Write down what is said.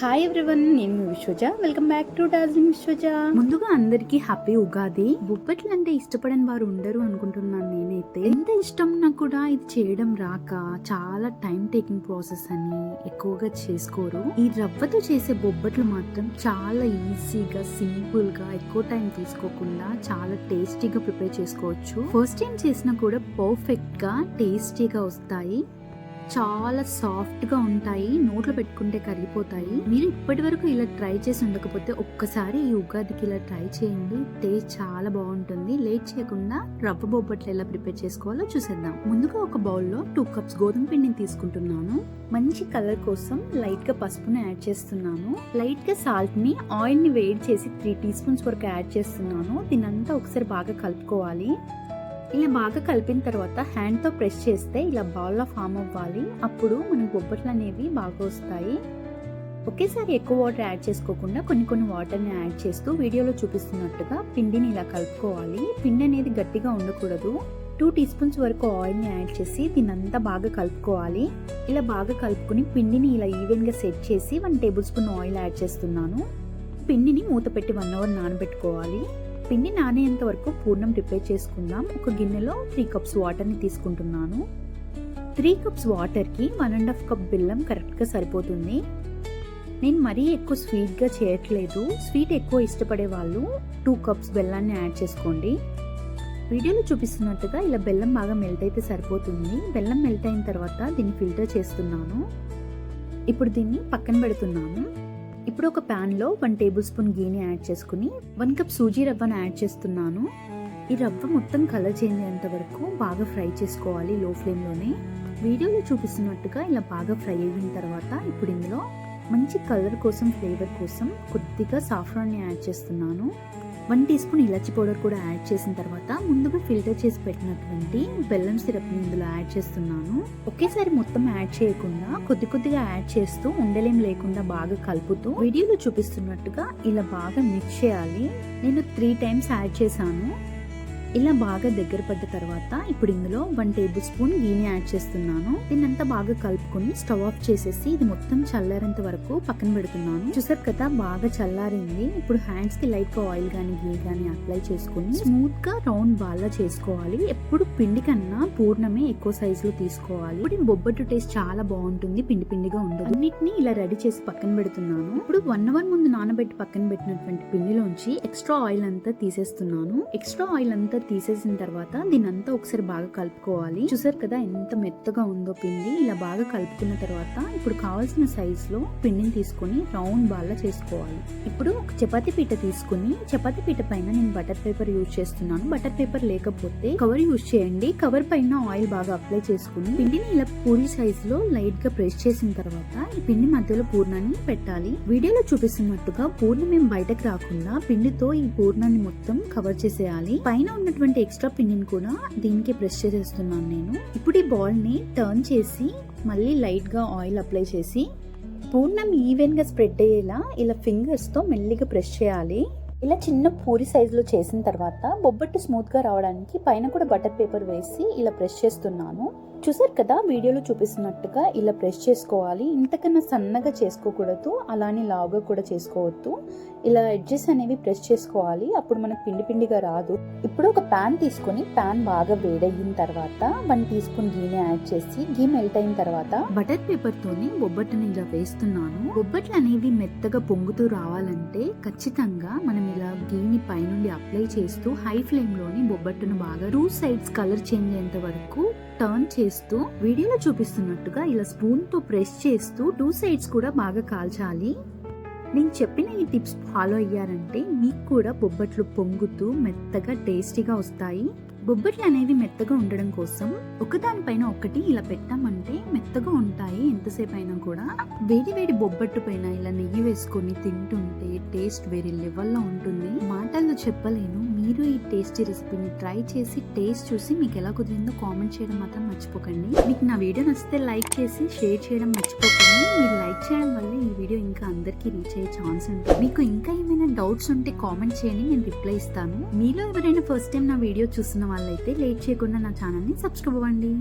Hi everyone నేను Vishwaja. Welcome back to Darjeeling Vishwaja. ముందుగా అందరికీ హ్యాపీ ఉగాది. బొబ్బట్లు అంటే ఇష్టపడని వారు ఉండరు అనుకుంటున్నాను నేనైతే. ఎంత ఇష్టం నాకు కూడా ఇది చేయడం రాక చాలా టైం టేకింగ్ ప్రాసెస్ అని ఎక్కువగా చేసుకోరు. ఈ రవ్వతో చేసే బొబ్బట్లు మాత్రం చాలా ఈజీగా సింపుల్గా ఎక్కువ టైం తీసుకోకుండా చాలా టేస్టీగా ప్రిపేర్ చేసుకోవచ్చు. ఫస్ట్ టైం చేసినా కూడా పర్ఫెక్ట్గా టేస్టీగా వస్తాయి. చాలా సాఫ్ట్గా ఉంటాయి. నోట్లో పెట్టుకుంటే కరిగిపోతాయి. మీరు ఇప్పటి వరకు ఇలా ట్రై చేసి ఉండకపోతే ఒక్కసారి ఈ ఉగాదికి ఇలా ట్రై చేయండి. టేస్ట్ చాలా బాగుంటుంది. లేట్ చేయకుండా రవ్వ బొబ్బట్లు ఎలా ప్రిపేర్ చేసుకోవాలో చూసేద్దాం. ముందుగా ఒక బౌల్లో టూ కప్స్ గోధుమ పిండిని తీసుకుంటున్నాను. మంచి కలర్ కోసం లైట్గా పసుపుని యాడ్ చేస్తున్నాను. లైట్గా సాల్ట్ని ఆయిల్ని వేడి చేసి త్రీ టీ స్పూన్స్ వరకు యాడ్ చేస్తున్నాను. దీనంతా ఒకసారి బాగా కలుపుకోవాలి. ఇలా బాగా కలిపిన తర్వాత హ్యాండ్తో ప్రెస్ చేస్తే ఇలా బాల్లా ఫామ్ అవ్వాలి. అప్పుడు మనకు బొబ్బట్లు అనేవి బాగా వస్తాయి. ఒకేసారి ఎక్కువ వాటర్ యాడ్ చేసుకోకుండా కొన్ని కొన్ని వాటర్ని యాడ్ చేస్తూ వీడియోలో చూపిస్తున్నట్టుగా పిండిని ఇలా కలుపుకోవాలి. పిండి అనేది గట్టిగా ఉండకూడదు. టూ టీ స్పూన్స్ వరకు ఆయిల్ని యాడ్ చేసి దీనంతా బాగా కలుపుకోవాలి. ఇలా బాగా కలుపుకుని పిండిని ఇలా ఈవెన్గా సెట్ చేసి one tablespoon oil add చేస్తున్నాను. పిండిని మూత పెట్టి వన్ అవర్ నానబెట్టుకోవాలి. పిండి నానేంత వరకు పూర్ణం ప్రిపేర్ చేసుకుందాం. ఒక గిన్నెలో త్రీ కప్స్ వాటర్ని తీసుకుంటున్నాను. త్రీ కప్స్ వాటర్కి వన్ అండ్ హాఫ్ కప్ బెల్లం కరెక్ట్గా సరిపోతుంది. నేను మరీ ఎక్కువ స్వీట్గా చేయట్లేదు. స్వీట్ ఎక్కువ ఇష్టపడే వాళ్ళు టూ కప్స్ బెల్లాన్ని యాడ్ చేసుకోండి. వీడియోలో చూపిస్తున్నట్టుగా ఇలా బెల్లం బాగా మెల్ట్ అయితే సరిపోతుంది. బెల్లం మెల్ట్ అయిన తర్వాత దీన్ని ఫిల్టర్ చేస్తున్నాను. ఇప్పుడు దీన్ని పక్కన పెడుతున్నాను. ఇప్పుడు ఒక ప్యాన్లో వన్ టేబుల్ స్పూన్ గీని యాడ్ చేసుకుని వన్ కప్ సూజీ రవ్వను యాడ్ చేస్తున్నాను. ఈ రవ్వ మొత్తం కలర్ చేంజ్ అయ్యేంత వరకు బాగా ఫ్రై చేసుకోవాలి లో ఫ్లేమ్లోనే వీడియోలో చూపిస్తున్నట్టుగా ఇలా బాగా ఫ్రై అయిన తర్వాత ఇప్పుడు ఇందులో మంచి కలర్ కోసం ఫ్లేవర్ కోసం కొద్దిగా సాఫ్రాన్ని యాడ్ చేస్తున్నాను. వన్ టీ స్పూన్ ఇలాచి పౌడర్ కూడా యాడ్ చేసిన తర్వాత ముందుగా ఫిల్టర్ చేసి పెట్టినటువంటి బెల్లం సిరప్ ఇందులో యాడ్ చేస్తున్నాను. ఒకేసారి మొత్తం యాడ్ చేయకుండా కొద్ది కొద్దిగా యాడ్ చేస్తూ ఉండలేం లేకుండా బాగా కలుపుతూ వీడియోలో చూపిస్తున్నట్టుగా ఇలా బాగా మిక్స్ చేయాలి. నేను త్రీ టైమ్స్ యాడ్ చేశాను. ఇలా బాగా దగ్గర పడ్డ తర్వాత ఇప్పుడు ఇందులో వన్ టేబుల్ స్పూన్ గీని యాడ్ చేస్తున్నాను. దీన్నంతా బాగా కలుపుకొని స్టవ్ ఆఫ్ చేసేసి ఇది మొత్తం చల్లారేంత వరకు పక్కన పెడుతున్నాను. చూసారు కదా బాగా చల్లారింది. ఇప్పుడు హ్యాండ్స్కి లైట్గా ఆయిల్ గానీ గీ గానీ అప్లై చేసుకుని స్మూత్గా రౌండ్ బాల్లా చేసుకోవాలి. ఎప్పుడు పిండి కన్నా పూర్ణమే ఎక్కువ సైజ్లో తీసుకోవాలి. ఇప్పుడు బొబ్బట్టు టేస్ట్ చాలా బాగుంటుంది. పిండి పిండిగా ఉండదు. అన్నిటిని ఇలా రెడీ చేసి పక్కన పెడుతున్నాను. ఇప్పుడు వన్ అవర్ ముందు నానబెట్టి పక్కన పెట్టినటువంటి పిండిలోంచి ఎక్స్ట్రా ఆయిల్ అంతా తీసేస్తున్నాను. ఎక్స్ట్రా ఆయిల్ అంతా తీసేసిన తర్వాత దీని అంతా ఒకసారి బాగా కలుపుకోవాలి. చూసారు కదా ఎంత మెత్తగా ఉందో పిండి. ఇలా బాగా కలుపుకున్న తర్వాత ఇప్పుడు కావాల్సిన సైజ్లో పిండిని తీసుకొని రౌండ్ బాల్ చేసుకోవాలి. ఇప్పుడు ఒక చపాతీ పీట తీసుకుని చపాతీ పీట పైన నేను బటర్ పేపర్ యూజ్ చేస్తున్నాను. బటర్ పేపర్ లేకపోతే కవర్ యూజ్ చేయండి. కవర్ పైన ఆయిల్ బాగా అప్లై చేసుకుని పిండిని ఇలా పూరి సైజ్లో లైట్గా ప్రెస్ చేసిన తర్వాత ఈ పిండి మధ్యలో పూర్ణాన్ని పెట్టాలి. వీడియోలో చూపిస్తున్నట్టుగా పూర్ణం మేము బయటకు రాకుండా పిండితో ఈ పూర్ణాన్ని మొత్తం కవర్ చేసేయాలి. పైన ఉన్నటువంటి ఎక్స్ట్రా పిండిని కూడా దీనికి ప్రెస్ చేసేస్తున్నాను నేను. ఇప్పుడు ఈ బాల్ని టర్న్ చేసి మళ్ళీ లైట్గా ఆయిల్ అప్లై చేసి పూర్ణం ఈవెన్గా స్ప్రెడ్ అయ్యేలా ఇలా ఫింగర్స్తో మెల్లిగా ప్రెస్ చేయాలి. ఇలా చిన్న పూరి సైజులో చేసిన తర్వాత బొబ్బట్టు స్మూత్గా రావడానికి పైన కూడా బటర్ పేపర్ వేసి ఇలా ప్రెస్ చేస్తున్నాను. చూసారు కదా వీడియోలో చూపిస్తున్నట్టుగా ఇలా ప్రెస్ చేసుకోవాలి. ఇంతకన్నా సన్నగా చేసుకోకూడదు అలానే లావుగా కూడా చేసుకోవద్దు. ఇలా ఎడ్జెస్ అనేవి ప్రెస్ చేసుకోవాలి. అప్పుడు మనకు పిండి పిండిగా రాదు. ఇప్పుడు ఒక ప్యాన్ తీసుకొని ప్యాన్ బాగా వేడయిన తర్వాత వన్ టీ స్పూన్ గీని యాడ్ చేసి గీ మెల్ట్ అయిన తర్వాత బటర్ పేపర్ తోని బొబ్బట్టుని ఇలా వేస్తున్నాను. బొబ్బట్లు అనేవి మెత్తగా పొంగుతూ రావాలంటే ఖచ్చితంగా మనం ఇలా గీని పైనుండి అప్లై చేస్తూ హై ఫ్లేమ్లోని బొబ్బట్టును బాగా టూ సైడ్స్ కలర్ చేంజ్ అయ్యేంత వరకు టర్న్ చేస్తూ వీడియోలో చూపిస్తున్నట్టుగా ఇలా స్పూన్తో ప్రెస్ చేస్తూ టూ సైడ్స్ కూడా బాగా కాల్చాలి. నేను చెప్పిన ఈ టిప్స్ ఫాలో అయ్యారంటే మీకు కూడా బొబ్బట్లు పొంగుతూ మెత్తగా టేస్టీగా వస్తాయి. బొబ్బట్లు అనేవి మెత్తగా ఉండడం కోసం ఒకదానిపైన ఒకటి ఇలా పెట్టామంటే మెత్తగా ఉంటాయి ఎంతసేపు అయినా కూడా. వేడి వేడి బొబ్బట్టు పైన ఇలా నెయ్యి వేసుకొని తింటుంటే టేస్ట్ వేరే లెవెల్లో ఉంటుంది. మాటల్లో చెప్పలేను. మీరు ఈ టేస్టీ రెసిపీని ట్రై చేసి టేస్ట్ చూసి మీకు ఎలా కుదిరిందో కామెంట్ చేయడం మాత్రం మర్చిపోకండి. మీకు నా వీడియో నచ్చితే లైక్ చేసి షేర్ చేయడం మర్చిపోకండి. మీరు లైక్ చేయడం వల్ల ఈ వీడియో ఇంకా అందరికీ రీచ్ అయ్యే ఛాన్స్ ఉంటుంది. మీకు ఇంకా ఏమైనా డౌట్స్ ఉంటే కామెంట్ చేయండి నేను రిప్లై ఇస్తాను. మీలో ఎవరైనా ఫస్ట్ టైం నా వీడియో చూస్తున్న వాళ్ళైతే లేట్ చేయకుండా నా ఛానల్ని సబ్స్క్రైబ్ అవ్వండి.